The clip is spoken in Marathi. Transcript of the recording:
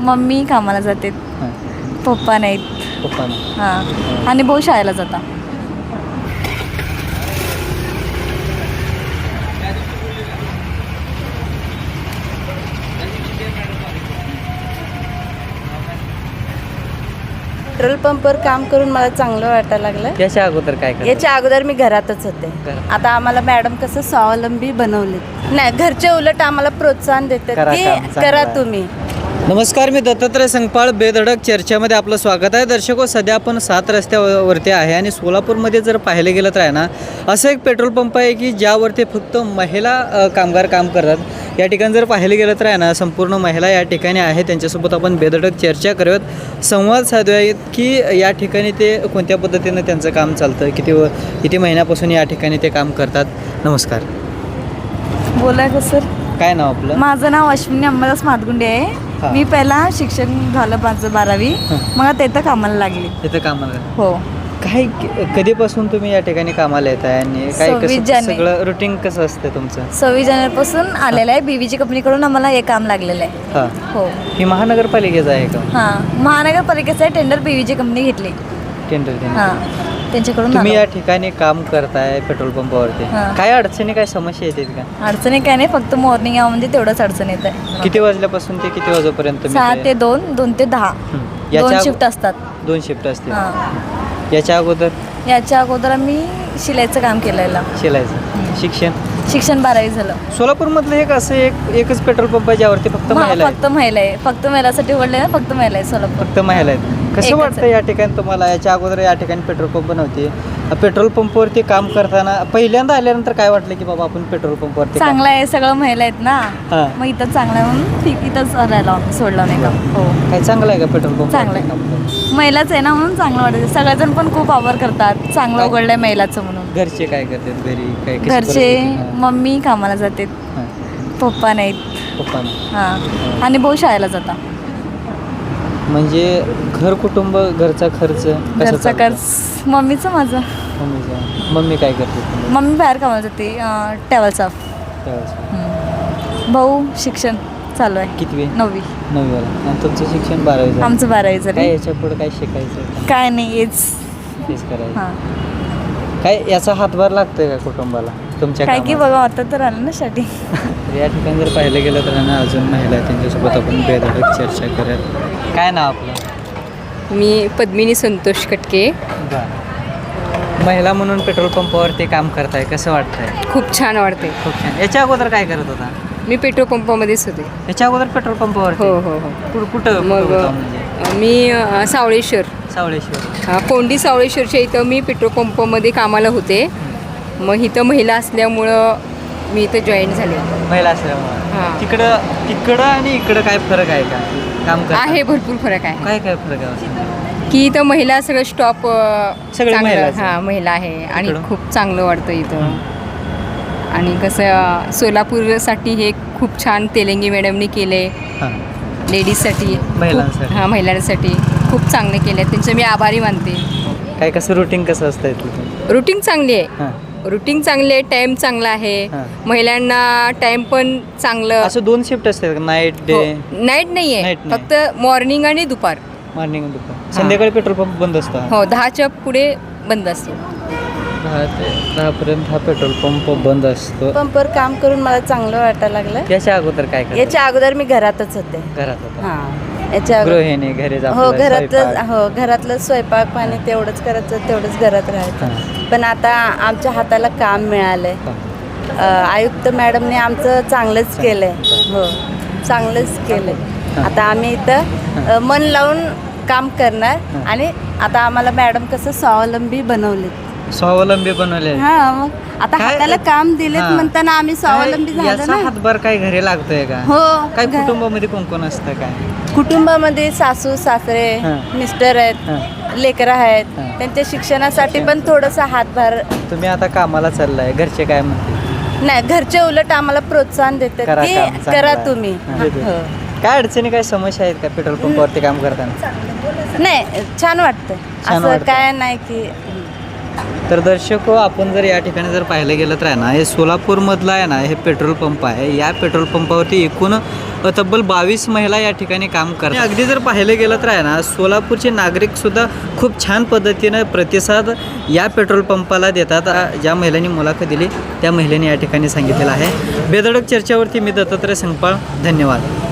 मम्मी कामाला जाते. हां पप्पा नाहीत. पप्पा हां. आणि भाऊ शाळेला जाता. पेट्रोल पंपवर काम करून मला चांगलं वाटायला लागलं. याच्या अगोदर काय करत? याच्या अगोदर मी घरातच होते. घरात. आता आम्हाला मॅडम कसं स्वावलंबी बनवले नाही घरचे उलट आम्हाला प्रोत्साहन देतात. करा की चांगलं करा आहे. तुम्ही. नमस्कार मी दत्तात्रय संगपाळ बेधडक चर्चेमध्ये आपलं स्वागत आहे. दर्शको हो, सध्या आपण सात रस्त्यावरती आहे आणि सोलापूरमध्ये जर पाहिलं गेलं तर आहे ना असं एक पेट्रोल पंप आहे की ज्यावरती फक्त महिला कामगार काम करतात. या ठिकाणी जर पाहिलं गेलं तर आहे ना संपूर्ण महिला या ठिकाणी आहे. त्यांच्यासोबत आपण बेधडक चर्चा करूयात. संवाद साधूयात की या ठिकाणी ते कोणत्या पद्धतीनं त्यांचं काम चालतं? किती व किती महिन्यापासून या ठिकाणी ते काम करतात? नमस्कार. बोलाय का सर. काय नाव आपलं? माझं नाव अश्विनी अंबादास मातगुंडे हां. आहे मी पहिला शिक्षण झालं माझं बारावी. मग तिथं कामाला लागली. इथं कामाला हो. काय कधीपासून तुम्ही या ठिकाणी कामाला येत आहे? आणि काय सव्वीस कसं जाने- सगळं रुटीन कसं असतं तुमचं? सव्वीस जानेवारीपासून आलेलं आहे. बीबीची कंपनीकडून आम्हाला हे काम लागलेलं आहे. हां. हो. ही महानगरपालिकेचं आहे का? हां. महानगरपालिकेचं आहे. टेंडर बीवीची कंपनी घेतली. टेंडर त्यांच्याकडून. तुम्ही. या ठिकाणी काम करताय पेट्रोल पंपावरती. हां. काय अडचणी काय समस्या येतात का? अडचणी काय नाही फक्त मॉर्निंग म्हणजे तेवढंच अडचण येत आहे. किती वाजल्यापासून ते किती वाजेपर्यंत तुम्ही सहा ते- ते दोन दोन ते दहा. हं. दोन शिफ्ट असतात. दोन शिफ्ट असते हां. याच्या अगोदर? याच्या अगोदर आम्ही शिलाईचं काम केलेलं. शिलायचं शिक्षण? शिक्षण बारावी झालं. सोलापूरमधलं एक असं एक एकच पेट्रोल पंप आहे ज्यावरती फक्त महा- महिला फक्त महिला आहे. फक्त महिलासाठी ना फक्त महिला आहे सोलापूर. फक्त महिला आहेत. कसं एकच वाटतं. या ठिकाणी तुम्हाला? याच्या अगोदर या ठिकाणी पेट्रोल पंप नव्हते पेट्रोल पंपवरती काम करताना पहिल्यांदा आल्यानंतर काय वाटलं की बाबा आपण पेट्रोल पंपवरती काम- चांगलं आहे सगळं महिला आहेत ना? हां. मग इथं चांगलं आहे म्हणून ठीक इथंच राहिला सोडलं नाही का? हो. काय चांगलं आहे का पेट्रोल पंप चांगलं आहे. महिलाच आहे ना म्हणून चांगलं वाटतं. सगळेजण पण खूप वापर करतात. चांगलं? उघडलंय महिलाचं म्हणून. घरचे काय करतात घरी? काय कशी घरचे परिस्थिती? हां. मम्मी कामाला जाते हां. पप्पा नाहीत. पप्पा हां. आणि भाऊ शाळेला जाता म्हणजे घर कुटुंब घरचा खर्च कसं घरचा चालतं? खर्च मम्मीचं माझं. मम्मीचा? मम्मी काय करते तुम्ही? मम्मी बाहेर कामाला जाते ट्रॅव्हलचा त्यावेळेस. भाऊ शिक्षण चालू आहे. कितवी? नववी. नववीला. आणि तुमचं शिक्षण बारावी झालं. आमचं बारावी काय झालं याच्यापुढे काय शिकायचं? काय नाही हेच. तेच करायचं. हां. काय याचा हातभार लागतोय का कुटुंबाला? तुमच्या काय की कामात? बघा आता तर आलं ना साठी तर या ठिकाणी जर पाहिलं गेलं तर ना अजून महिला आहेत त्यांच्यासोबत आपण बेधडक चर्चा करूयात. काय नाव आपलं? मी पद्मिनी संतोष कटके. महिला म्हणून पेट्रोल पंपावरती काम करताय कसं वाटतंय? खूप छान वाटते खूप छान. याच्या अगोदर काय करत होता? मी पेट्रोल पंपामध्येच होते याच्या अगोदर पेट्रोल पंपावरती? हो हो हो. कुठं कुठं मग होता म्हणजे? मी अ, सावळेश्वर. सावळेश्वर. अ, कोंडी सावळेश्वरच्या इथं मी पेट्रोल पंपामध्ये कामाला होते. मग इथं महिला असल्यामुळं मी इथं जॉईन झाले. महिला असल्यामुळे. हां. तिकडं तिकडं आणि इकडं काय फरक आहे का? काम करताना? आहे भरपूर फरक आहे. काय काय फरक आहे? असं? की इथं महिला सगळं स्टॉप सगळे महिलाच आहे. हां महिला आहे. आणि इकडं? खूप चांगलं वाटतं इथं. आणि कसं अ, सोलापूरसाठी हे खूप छान तेलंगी मॅडमनी केले हां. लेडीजसाठी महिलांसाठी. हां महिलांसाठी. खूप चांगले केले त्यांचे मी आभारी मानते. काय कसं रुटीन कसं असतं इथलं? रुटीन चांगली आहे. हां. रुटीन चांगली आहे टाईम चांगला आहे. हां. महिलांना टाईम पण चांगलं. असं दोन शिफ्ट असतात नाईट डे नाईट नाही आहे Night नाही. फक्त मॉर्निंग आणि दुपार. मॉर्निंग दुपार. संध्याकाळी पेट्रोल पंप बंद असतो? हा. दहाच्या पुढे बंद असतो. दहा ते दहापर्यंत हा पेट्रोल पंप बंद असतो. पंपवर काम करून मला चांगलं वाटायला लागलं. याच्या अगोदर काय करतात याच्या अगोदर मी घरातच होते. घरात होता. हां. याच्या अगोदर गृहिणी घरी हो घरातलं हो घरातलं स्वयंपाक पाणी तेवढंच करायचं तेवढंच घरात राहायचं. पण आता आमच्या हाताला काम मिळालंय. अ, आयुक्त मॅडमने आमचं चांगलंच केलंय. हो चांगलंच केलंय. आता आम्ही इथं मन लावून काम करणार आणि आता आम्हाला मॅडम कसं स्वावलंबी बनवले स्वावलंबी बनवले हा मग आता हाताला काम दिलेत. म्हणताना आम्ही स्वावलंबी झालो ना. हातभार काय घरी लागतोय का? हो काय कुटुंबामध्ये कोण कोण असतं काय? कुटुंबामध्ये सासू सासरे. मिस्टर आहेत. लेकरं आहेत हा. त्यांच्या शिक्षणासाठी पण थोडंसं हातभार तुम्ही आता कामाला चाललाय घरचे काय म्हणते नाही घरचे उलट आम्हाला प्रोत्साहन देतात करा की काम, चांगलं करा आहे. तुम्ही हा. हो. काय अडचणी काय समस्या आहेत का पेट्रोल पंपावरती काम करताना नाही छान वाटतं असं वाटतं. काय नाही की तर दर्शक हो, आपण जर या ठिकाणी जर पाहिलं गेलं तर आहे ना हे सोलापूरमधलं आहे ना हे पेट्रोल पंप आहे. या पेट्रोल पंपावरती एकूण तब्बल बावीस महिला या ठिकाणी काम करतात. अगदी जर पाहिलं गेलं तर आहे ना सोलापूरचे नागरिकसुद्धा खूप छान पद्धतीनं प्रतिसाद या पेट्रोल पंपाला देतात. ज्या महिलांनी मुलाखत दिली त्या महिलेने या ठिकाणी सांगितलेलं आहे. बेधडक चर्चेवरती मी दत्तात्रय संगपाळ धन्यवाद.